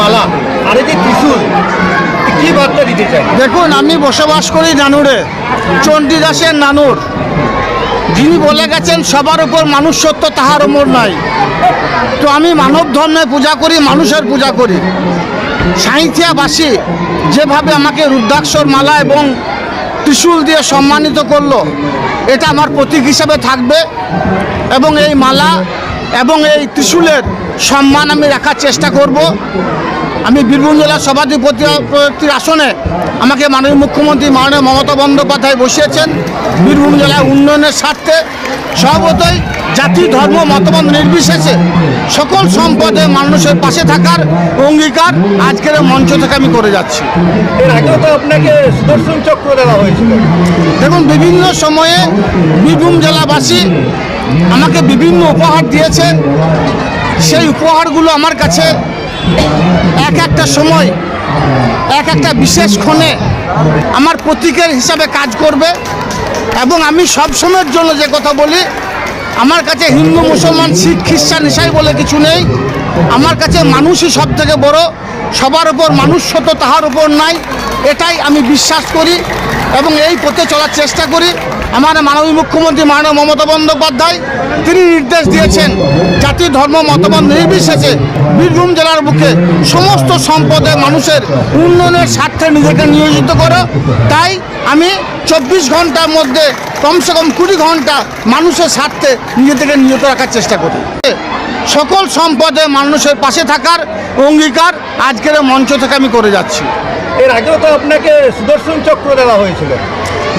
মালা আর এই যে কি বার্তা দিতে চাই? দেখুন, আমি বসবাস করি নানুরে চণ্ডীদাসের নানুর। যিনি বলে গেছেন, সবার উপর মানুষ সত্য তাহার ওপর নাই। তো আমি মানব ধর্মে পূজা করি, মানুষের পূজা করি। সাঁইথিয়াবাসী যেভাবে আমাকে রুদ্রাক্ষর মালা এবং ত্রিশূল দিয়ে সম্মানিত করল, এটা আমার প্রতীক হিসাবে থাকবে। এবং এই মালা এবং এই ত্রিশূলের সম্মান আমি রাখার চেষ্টা করব। আমি বীরভূম জেলার সভাধিপতির আসনে আমাকে মাননীয় মুখ্যমন্ত্রী মাননীয় মমতা বন্দ্যোপাধ্যায় বসিয়েছেন। বীরভূম জেলার উন্নয়নের স্বার্থে সর্বতই জাতি ধর্ম মতবাদ নির্বিশেষে সকল সম্পদে মানুষের পাশে থাকার অঙ্গীকার আজকের মঞ্চ থেকে আমি করে যাচ্ছি। এর আগেও তো আপনাকে সুদর্শন চক্র দেওয়া হয়েছিল। দেখুন বিভিন্ন সময়ে বীরভূম জেলাবাসী আমাকে বিভিন্ন উপহার দিয়েছে সেই উপহারগুলো আমার কাছে এক একটা সময়, এক একটা বিশেষ ক্ষণে আমার প্রতীকের হিসাবে কাজ করবে এবং আমি সব সময়ের জন্য যে কথা বলি, আমার কাছে হিন্দু, মুসলমান, শিখ, খ্রিস্টান, ইসাই বলে কিছু নেই। আমার কাছে মানুষই সব থেকে বড়, সবার উপর মানুষ সত তাহার উপর নাই, এটাই আমি বিশ্বাস করি। এবং এই পথে চলার চেষ্টা করি। আমার মাননীয় মুখ্যমন্ত্রী মাননীয় মমতা বন্দ্যোপাধ্যায়, তিনি নির্দেশ দিয়েছেন, জাতি, ধর্ম, মতবাদ নির্বিশেষে বীরভূম জেলার বুকে সমস্ত সম্পদে মানুষের উন্নয়নের স্বার্থে নিজেকে নিয়োজিত করো। তাই আমি চব্বিশ ঘণ্টার মধ্যে কমসে কম কুড়ি ঘণ্টা মানুষের স্বার্থে নিজেদেরকে নিয়োজিত রাখার চেষ্টা করি। সকল সম্পদে মানুষের পাশে থাকার অঙ্গীকার আজকের মঞ্চ থেকে আমি করে যাচ্ছি। এর আগেও তো আপনাকে সুদর্শন চক্র দেওয়া হয়েছিল।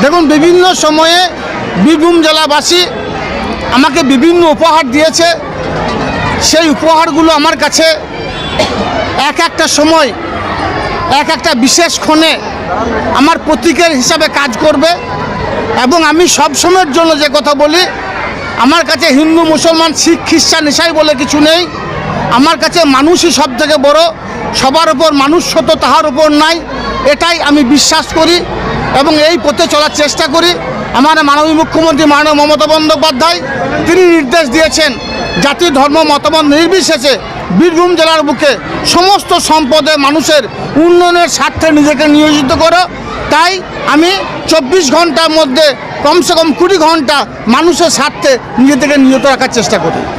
দেখুন বিভিন্ন সময়ে বীরভূম জেলাবাসী আমাকে বিভিন্ন উপহার দিয়েছে। সেই উপহারগুলো আমার কাছে এক একটা সময় এক একটা বিশেষ ক্ষণে আমার প্রতীকের হিসাবে কাজ করবে এবং আমি সব সময়ের জন্য যে কথা বলি আমার কাছে হিন্দু, মুসলমান, শিখ, খ্রিস্টান ইসাই বলে কিছু নেই। আমার কাছে মানুষই সব থেকে বড়। সবার উপর মানুষ সত তাহার উপর নাই। এটাই আমি বিশ্বাস করি এবং এই পথে চলার চেষ্টা করি। আমার মাননীয় মুখ্যমন্ত্রী মাননীয় মমতা বন্দ্যোপাধ্যায়, তিনি নির্দেশ দিয়েছেন, জাতি, ধর্ম মতামত নির্বিশেষে বীরভূম জেলার বুকে সমস্ত সম্পদে মানুষের উন্নয়নের স্বার্থে নিজেকে নিয়োজিত করো। তাই আমি চব্বিশ ঘণ্টার মধ্যে কমসে কম কুড়ি ঘণ্টা মানুষের স্বার্থে নিজে থেকে নিহত রাখার চেষ্টা করি।